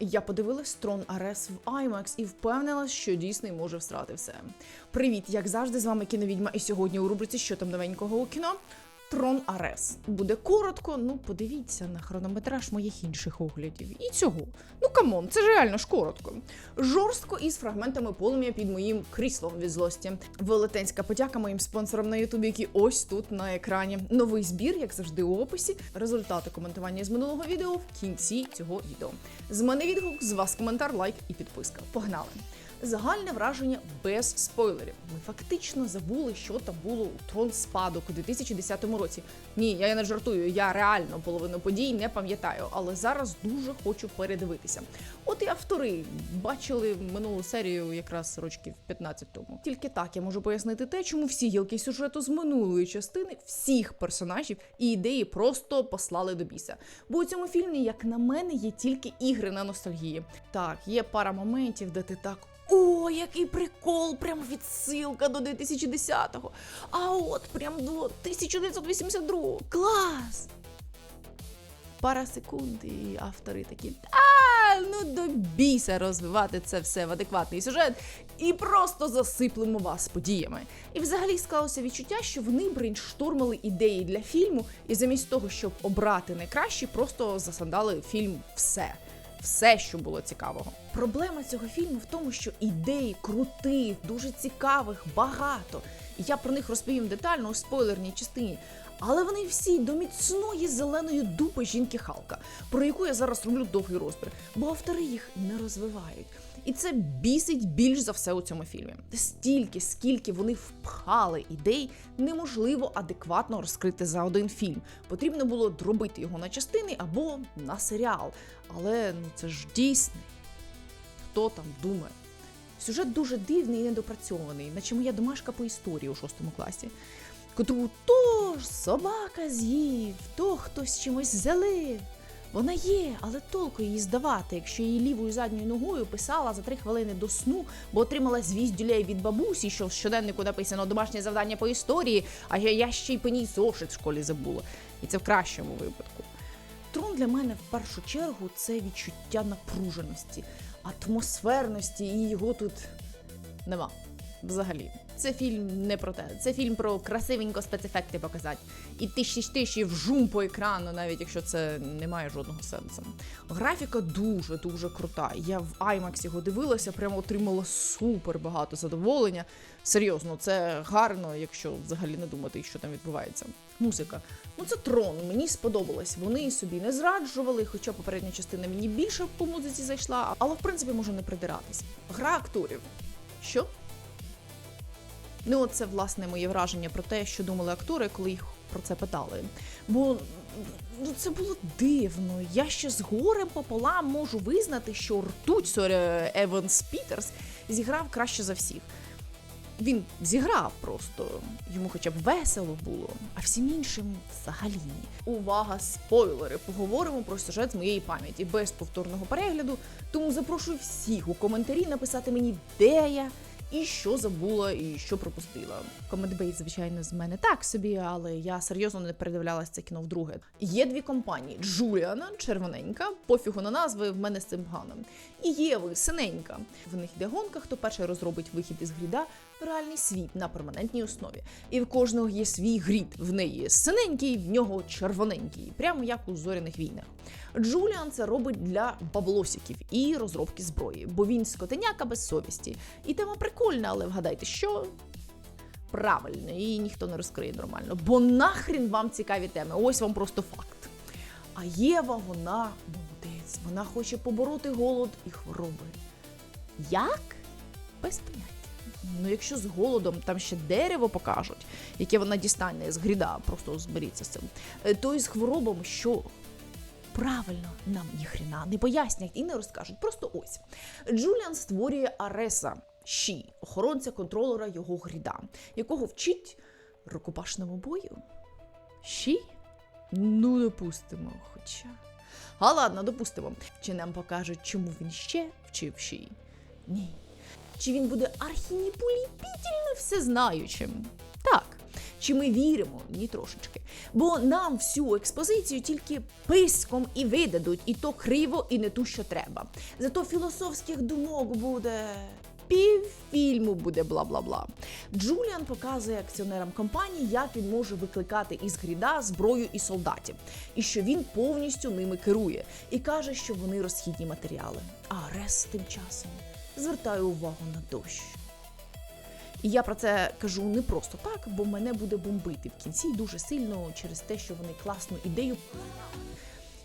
Я подивилась Трон Арес в IMAX і впевнилась, що дійсний може всрати все. Привіт, як завжди, з вами кіновідьма, і сьогодні у рубриці Що там новенького у кіно? Трон Арес. Буде коротко, ну подивіться на хронометраж моїх інших оглядів. І цього. Ну камон, це ж реально ж коротко. Жорстко із фрагментами полум'я під моїм кріслом від злості. Велетенська подяка моїм спонсорам на Ютубі, які ось тут на екрані. Новий збір, як завжди, у описі. Результати коментування з минулого відео в кінці цього відео. З мене відгук, з вас коментар, лайк і підписка. Погнали! Загальне враження без спойлерів. Ми фактично забули, що там було у трон спадок у 2010 році. Ні, я не жартую, я реально половину подій не пам'ятаю, але зараз дуже хочу передивитися. От і автори бачили минулу серію якраз рочків 15 тому. Тільки так я можу пояснити те, чому всі гілки сюжету з минулої частини всіх персонажів і ідеї просто послали до біса. Бо у цьому фільмі, як на мене, є тільки ігри на ностальгії. Так, є пара моментів, де ти так. О, який прикол! Прям відсилка до 2010-го. А от прям до 1982-го. Клас! Пара секунд, і автори такі. А, ну до біса розвивати це все в адекватний сюжет і просто засиплемо вас подіями. І взагалі склалося відчуття, що вони брейнштормили ідеї для фільму, і замість того, щоб обрати найкращі, просто засандали фільм все все, що було цікавого. Проблема цього фільму в тому, що ідей крутих, дуже цікавих, багато. І я про них розповім детально у спойлерній частині. Але вони всі до міцної зеленої дупи жінки Халка, про яку я зараз роблю довгий розбір, бо автори їх не розвивають. І це бісить більш за все у цьому фільмі. Стільки, скільки вони впхали ідей, неможливо адекватно розкрити за один фільм. Потрібно було дробити його на частини або на серіал. Але ну це ж дійсний. Хто там думає? Сюжет дуже дивний і недопрацьований, наче моя домашка по історії у шостому класі, котру то ж собака з'їв, то хтось чимось залив. Вона є, але толку її здавати, якщо її лівою задньою ногою писала за три хвилини до сну, бо отримала звіздюлей від бабусі, що в щоденнику написано домашнє завдання по історії, а я, я ще й по ній зошит в школі забула. І це в кращому випадку. Трон для мене в першу чергу це відчуття напруженості, атмосферності, і його тут нема. Взагалі, це фільм не про те. Це фільм про красивенько спецефекти показати. І тисячі тисячі вжум по екрану, навіть якщо це не має жодного сенсу. Графіка дуже дуже крута. Я в IMAX його дивилася, прямо отримала супер багато задоволення. Серйозно, це гарно, якщо взагалі не думати, що там відбувається. Музика. Ну це трон, мені сподобалось. Вони собі не зраджували, хоча попередня частина мені більше по музиці зайшла, але в принципі можу не придиратись. Гра акторів. Що? Ну, це власне моє враження про те, що думали актори, коли їх про це питали. Бо ну, це було дивно. Я ще з горем пополам можу визнати, що ртуть сорі, Еванс Пітерс зіграв краще за всіх. Він зіграв просто, йому хоча б весело було, а всім іншим взагалі ні. Увага, спойлери! Поговоримо про сюжет з моєї пам'яті без повторного перегляду. Тому запрошую всіх у коментарі написати мені, де я і що забула, і що пропустила. Коментбейт, звичайно, з мене так собі, але я серйозно не передивлялася це кіно вдруге. Є дві компанії: Джуліана, червоненька, пофігу на назви, в мене з цим погано. І Єви, синенька. В них йде гонка, хто перший розробить вихід із гріда в реальний світ на перманентній основі. І в кожного є свій грід. В неї синенький, в нього червоненький, прямо як у зоряних війнах. Джуліан це робить для баблосиків і розробки зброї, бо він скотеняка без совісті. І тема прикольна, але вгадайте, що. Правильно, її ніхто не розкриє нормально. Бо нахрін вам цікаві теми. Ось вам просто факт. А Єва, вона молодець, вона хоче побороти голод і хвороби. Як? Без поняття. Ну, якщо з голодом там ще дерево покажуть, яке вона дістане з гріда, просто зберіться з цим, е, то і з хворобом, що правильно нам ніхрена не пояснять і не розкажуть. Просто ось Джуліан створює Ареса Ші, охоронця контролера його гріда, якого вчить рукопашному бою. Ші? Ну, допустимо, хоча. А ладно, допустимо. Чи нам покажуть, чому він ще вчив Ші? Ні. Чи він буде архініпуліпітельно всезнаючим? Так. Чи ми віримо? Ні трошечки. Бо нам всю експозицію тільки писком і видадуть, і то криво, і не ту, що треба. Зато філософських думок буде. Півфільму буде бла бла бла. Джуліан показує акціонерам компанії, як він може викликати із гріда зброю і солдатів, і що він повністю ними керує, і каже, що вони розхідні матеріали. А Арес тим часом звертає увагу на дощ. І я про це кажу не просто так, бо мене буде бомбити в кінці дуже сильно через те, що вони класну ідею.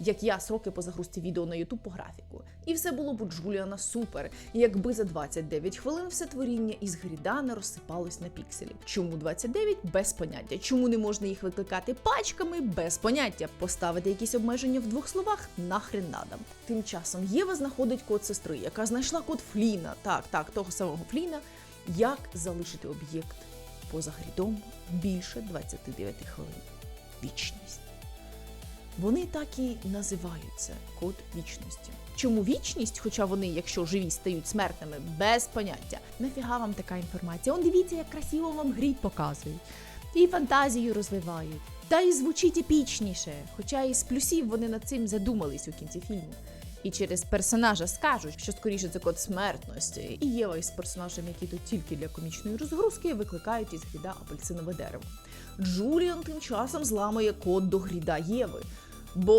Як я сроки по загрузці відео на Ютуб по графіку. І все було б у Джуліана супер, якби за 29 хвилин все творіння із гріда не розсипалось на пікселі. Чому 29? Без поняття. Чому не можна їх викликати пачками? Без поняття. Поставити якісь обмеження в двох словах нахрен надо. Тим часом Єва знаходить код сестри, яка знайшла код Фліна. Так, так, того самого Фліна. Як залишити об'єкт поза грідом більше 29 хвилин. Вічність. Вони так і називаються код вічності. Чому вічність, хоча вони, якщо живі, стають смертними, без поняття. Нафіга вам така інформація? Он дивіться, як красиво вам грід показують. І фантазію розвивають. Та й звучить епічніше. Хоча із плюсів вони над цим задумались у кінці фільму. І через персонажа скажуть, що скоріше це код смертності. І Єва із персонажами, які тут тільки для комічної розгрузки, викликають із гріда апельсинове дерево. Джуліан тим часом зламує код до гріда Єви. Бо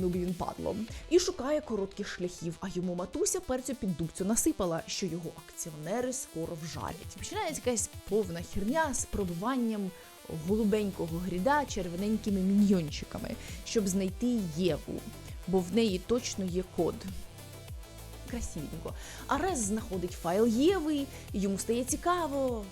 ну він падло, і шукає коротких шляхів. А йому матуся перцю під дубцю насипала, що його акціонери скоро вжарять. Починається якась повна херня з пробиванням голубенького гріда червоненькими міньйончиками, щоб знайти Єву, бо в неї точно є код. Красивенько. Арес знаходить файл Єви, йому стає цікаво.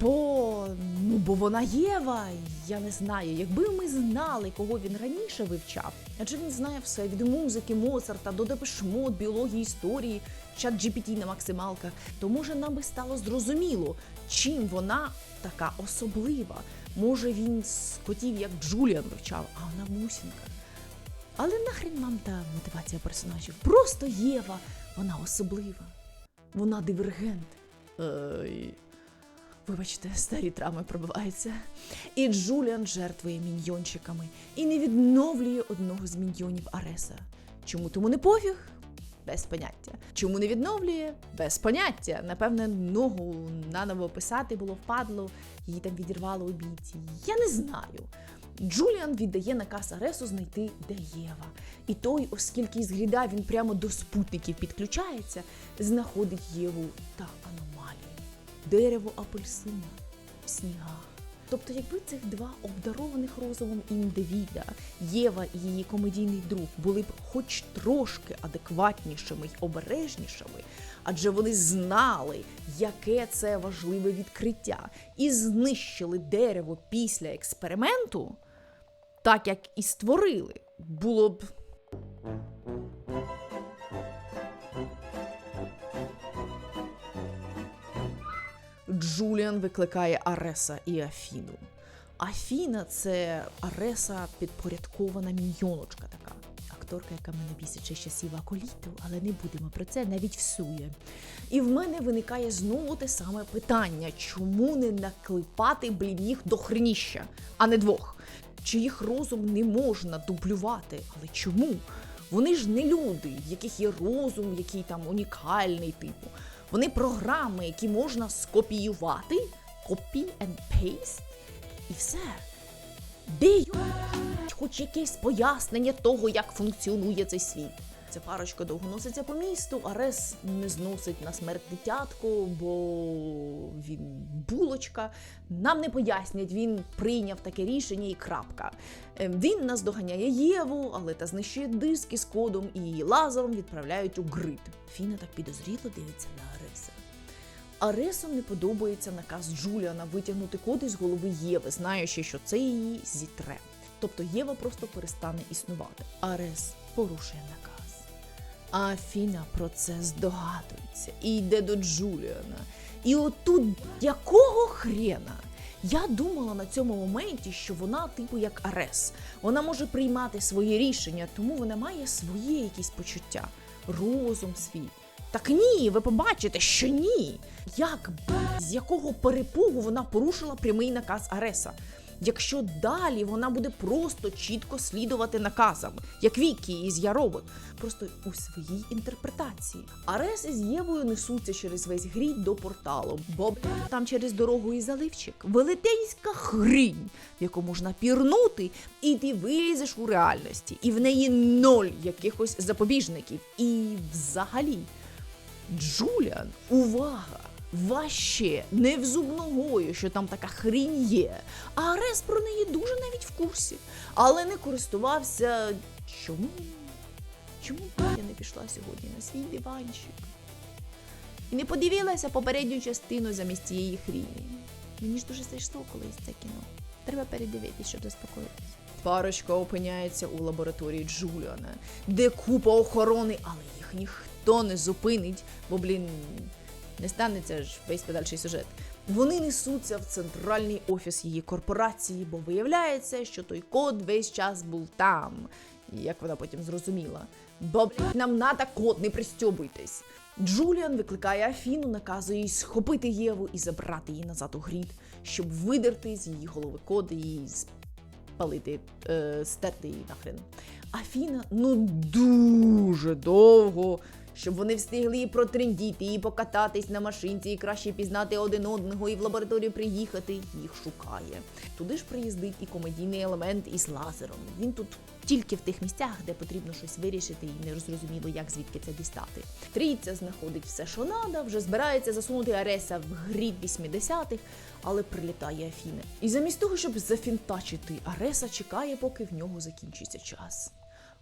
Бо ну бо вона Єва. Я не знаю. Якби ми знали, кого він раніше вивчав, адже він знає все від музики, Моцарта до депешмот, біології, історії, чат GPT на максималках, то може нам би стало зрозуміло, чим вона така особлива. Може він з котів, як Джуліан вивчав, а вона мусінка. Але нахрен нам та мотивація персонажів. Просто Єва, вона особлива. Вона дивергент. Ей. Вибачте, старі травми пробиваються. І Джуліан жертвує міньйончиками і не відновлює одного з міньйонів Ареса. Чому тому не пофіг? Без поняття. Чому не відновлює? Без поняття. Напевне, ногу наново писати було впадло, її там відірвало у бійці. Я не знаю. Джуліан віддає наказ Аресу знайти, де Єва. І той, оскільки із гріда він прямо до спутників підключається, знаходить Єву та аномалію дерево апельсина в снігах. Тобто, якби цих два обдарованих розумом індивіда, Єва і її комедійний друг, були б хоч трошки адекватнішими й обережнішими, адже вони знали, яке це важливе відкриття, і знищили дерево після експерименту, так як і створили, було б. Джуліан викликає Ареса і Афіну. Афіна це Ареса підпорядкована міньйоночка така. Акторка, яка мене бісить ще з часів Аколіту, але не будемо про це навіть всує. І в мене виникає знову те саме питання: чому не наклепати блін їх до хреніща, а не двох? Чи розум не можна дублювати? Але чому? Вони ж не люди, в яких є розум, який там унікальний типу. Вони програми, які можна скопіювати, copy and paste, і все. Де й хоч якесь пояснення того, як функціонує цей світ. Ця парочка довго носиться по місту, Арес не зносить на смерть дитятко, бо він булочка. Нам не пояснять, він прийняв таке рішення і крапка. Ем, Він наздоганяє Єву, але та знищує диски з кодом і її лазером відправляють у грид. Фіна так підозріло дивиться на Ареса. Аресу не подобається наказ Джуліана витягнути код із голови Єви, знаючи, що це її зітре. Тобто Єва просто перестане існувати. Арес порушує наказ. А Афіна про це здогадується і йде до Джуліана. І отут якого хрена? Я думала на цьому моменті, що вона, типу, як Арес. Вона може приймати свої рішення, тому вона має своє якісь почуття, розум свій. Так ні, ви побачите, що ні. Як з якого перепугу вона порушила прямий наказ Ареса? Якщо далі вона буде просто чітко слідувати наказам, як Вікі із Я робот, просто у своїй інтерпретації. Арес із Євою несуться через весь грід до порталу, бо там через дорогу і заливчик велетенська хрінь, в яку можна пірнути, і ти вилізеш у реальності, і в неї ноль якихось запобіжників. І взагалі. Джуліан, увага! Ваще не в зубногою, що там така хрінь є. А Арес про неї дуже навіть в курсі, але не користувався. Чому? Чому я не пішла сьогодні на свій диванчик? І не подивилася попередню частину замість цієї хріні. Мені ж дуже зайшло колись це кіно. Треба передивитись, щоб заспокоїтися. Парочка опиняється у лабораторії Джуліана, де купа охорони, але їх ніхто не зупинить, бо, блін, не станеться ж весь подальший сюжет. Вони несуться в центральний офіс її корпорації, бо виявляється, що той код весь час був там, як вона потім зрозуміла. Бо нам надо код, не пристьобуйтесь. Джуліан викликає Афіну, наказує їй схопити Єву і забрати її назад у грід, щоб видерти з її голови коди і спалити, е, стерти її нахрен. Афіна ну дуже довго, щоб вони встигли і протрендіти, і покататись на машинці, і краще пізнати один одного, і в лабораторію приїхати, їх шукає. Туди ж приїздить і комедійний елемент із лазером. Він тут тільки в тих місцях, де потрібно щось вирішити, і не зрозуміло, як звідки це дістати. Трійця знаходить все, що надо, вже збирається засунути Ареса в гріб 80-х, але прилітає Афіна. І замість того, щоб зафінтачити, Ареса чекає, поки в нього закінчиться час.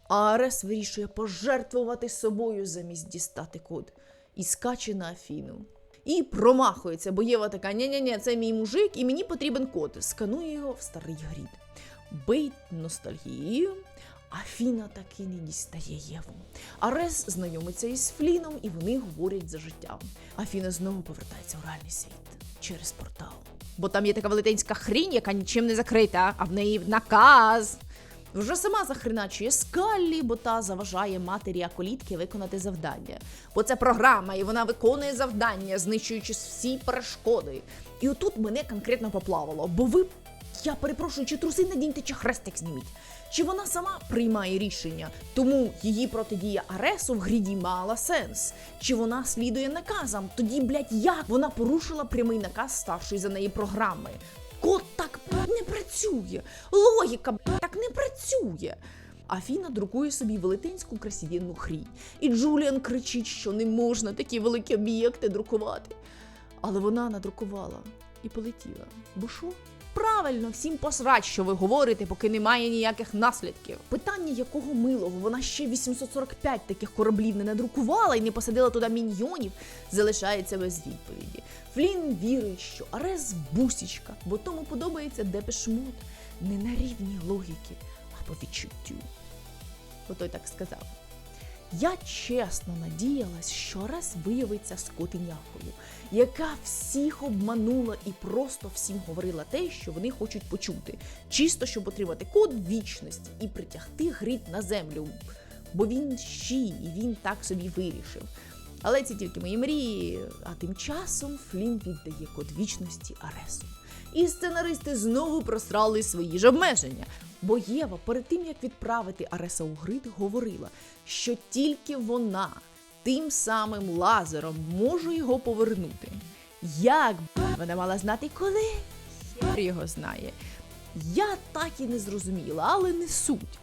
А Арес вирішує пожертвувати собою замість дістати код і скаче на Афіну. І промахується, бо Єва така: ні-ні-ні, це мій мужик, і мені потрібен код. Сканує його в старий грід. Бить ностальгією. Афіна таки не дістає Єву. Арес знайомиться із Фліном, і вони говорять за життя. Афіна знову повертається у реальний світ через портал. Бо там є така велетенська хрінь, яка нічим не закрита, а в неї наказ. Вже сама захреначує скаллі, бо та заважає матері Аколітки виконати завдання. Бо це програма, і вона виконує завдання, знищуючи всі перешкоди. І отут мене конкретно поплавало, бо ви, я перепрошую, чи труси надіньте, чи хрестик зніміть. Чи вона сама приймає рішення, тому її протидія Аресу в гріді мала сенс? Чи вона слідує наказам? Тоді, блядь, як вона порушила прямий наказ старшої за неї програми? Код так не працює. Логіка так не працює. Афіна друкує собі велетенську красивенну хрінь. І Джуліан кричить, що не можна такі великі об'єкти друкувати. Але вона надрукувала і полетіла. Бо що? Правильно, всім посрать, що ви говорите, поки немає ніяких наслідків. Питання, якого милого вона ще 845 таких кораблів не надрукувала і не посадила туди міньйонів, залишається без відповіді. Флін вірить, що Арес бусічка, бо тому подобається Депешмут не на рівні логіки, а по відчуттю. Бо той так сказав. Я чесно надіялась, що раз виявиться скотиняхою, яка всіх обманула і просто всім говорила те, що вони хочуть почути, чисто щоб отримати код вічності і притягти грід на землю. Бо він щі, і він так собі вирішив. Але це тільки мої мрії. А тим часом Флін віддає код вічності Аресу. І сценаристи знову просрали свої ж обмеження. Бо Єва перед тим як відправити Ареса у грид, говорила, що тільки вона тим самим лазером може його повернути. Як вона мала знати коли? Хер його знає. Я так і не зрозуміла, але не суть.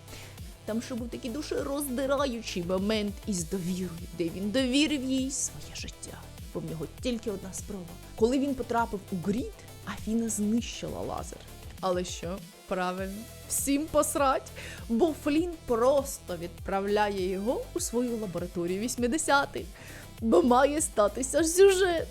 Там ще був такий душероздираючий момент із довірою, де він довірив їй своє життя. Бо в нього тільки одна спроба. Коли він потрапив у грід, Афіна знищила лазер. Але що? Правильно, всім посрать, бо Флін просто відправляє його у свою лабораторію 80-х, бо має статися сюжет.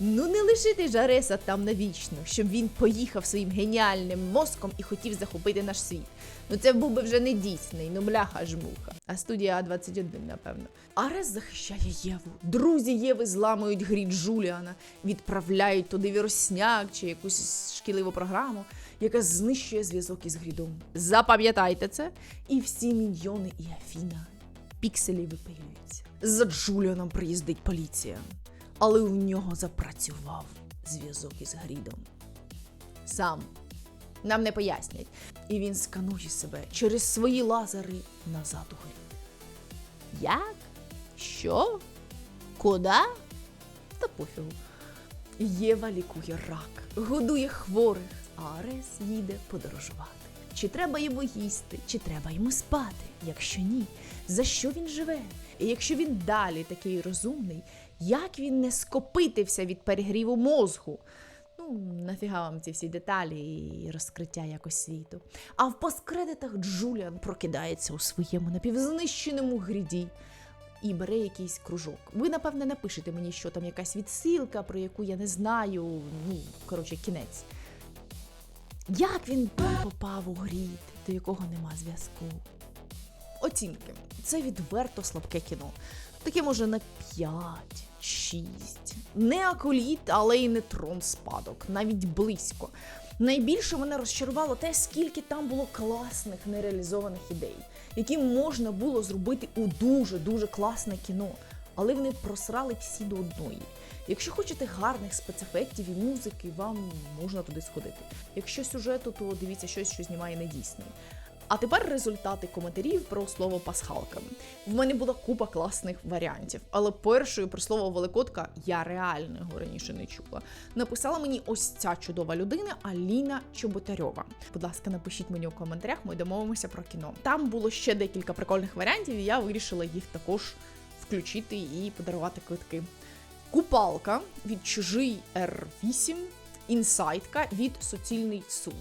Ну не лишити ж Ареса там навічно, щоб він поїхав своїм геніальним мозком і хотів захопити наш світ. Ну це був би вже не дійсний, ну бляха жмуха. А студія А21, напевно. Арес захищає Єву. Друзі Єви зламують грід Джуліана, відправляють туди вірусняк чи якусь шкідливу програму, яка знищує зв'язок із грідом. Запам'ятайте це, і всі міньйони і Афіна пікселі випилюються. За Джуліаном приїздить поліція, але у нього запрацював зв'язок із Грідом. Сам нам не пояснять. І він сканує себе через свої лазери назад у Грід. Як? Що? Куда? Та пофігу. Єва лікує рак, годує хворих, а Арес їде подорожувати. Чи треба йому їсти, чи треба йому спати? Якщо ні, за що він живе? І якщо він далі такий розумний, як він не скопитився від перегріву мозгу? Ну, нафіга вам ці всі деталі і розкриття якось світу. А в посткредитах Джуліан прокидається у своєму напівзнищеному гріді і бере якийсь кружок. Ви, напевне, напишете мені, що там якась відсилка, про яку я не знаю. Ну, коротше, кінець. Як він попав у грід, до якого нема зв'язку? Оцінки. Це відверто слабке кіно. Таке може на 5, 6. Не акуліт, але й не трон спадок, навіть близько. Найбільше мене розчарувало те, скільки там було класних нереалізованих ідей, які можна було зробити у дуже-дуже класне кіно, але вони просрали всі до одної. Якщо хочете гарних спецефектів і музики, вам можна туди сходити. Якщо сюжету, то дивіться щось, що знімає недійсний. А тепер результати коментарів про слово пасхалка. В мене була купа класних варіантів, але першою про слово великодка я реально його раніше не чула. Написала мені ось ця чудова людина Аліна Чоботарьова. Будь ласка, напишіть мені у коментарях, ми домовимося про кіно. Там було ще декілька прикольних варіантів, і я вирішила їх також включити і подарувати квитки. Купалка від чужий R8, інсайтка від суцільний сум.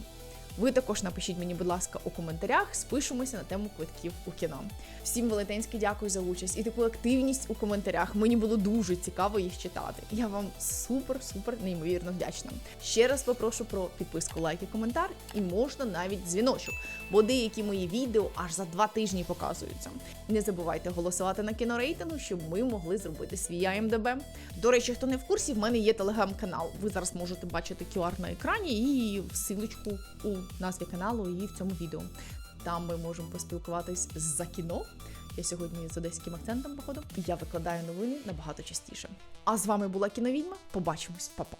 Ви також напишіть мені, будь ласка, у коментарях, спишемося на тему квитків у кіно. Всім велетенське дякую за участь і таку активність у коментарях. Мені було дуже цікаво їх читати. Я вам супер-супер неймовірно вдячна. Ще раз попрошу про підписку, лайк і коментар, і можна навіть дзвіночок, бо деякі мої відео аж за два тижні показуються. Не забувайте голосувати на кінорейтингу, щоб ми могли зробити свій АМДБ. До речі, хто не в курсі, в мене є телеграм-канал. Ви зараз можете бачити QR на екрані і силочку у назві каналу і в цьому відео. Там ми можемо поспілкуватись за кіно. Я сьогодні з одеським акцентом, походу. Я викладаю новини набагато частіше. А з вами була кіновідьма. Побачимось, Па-па.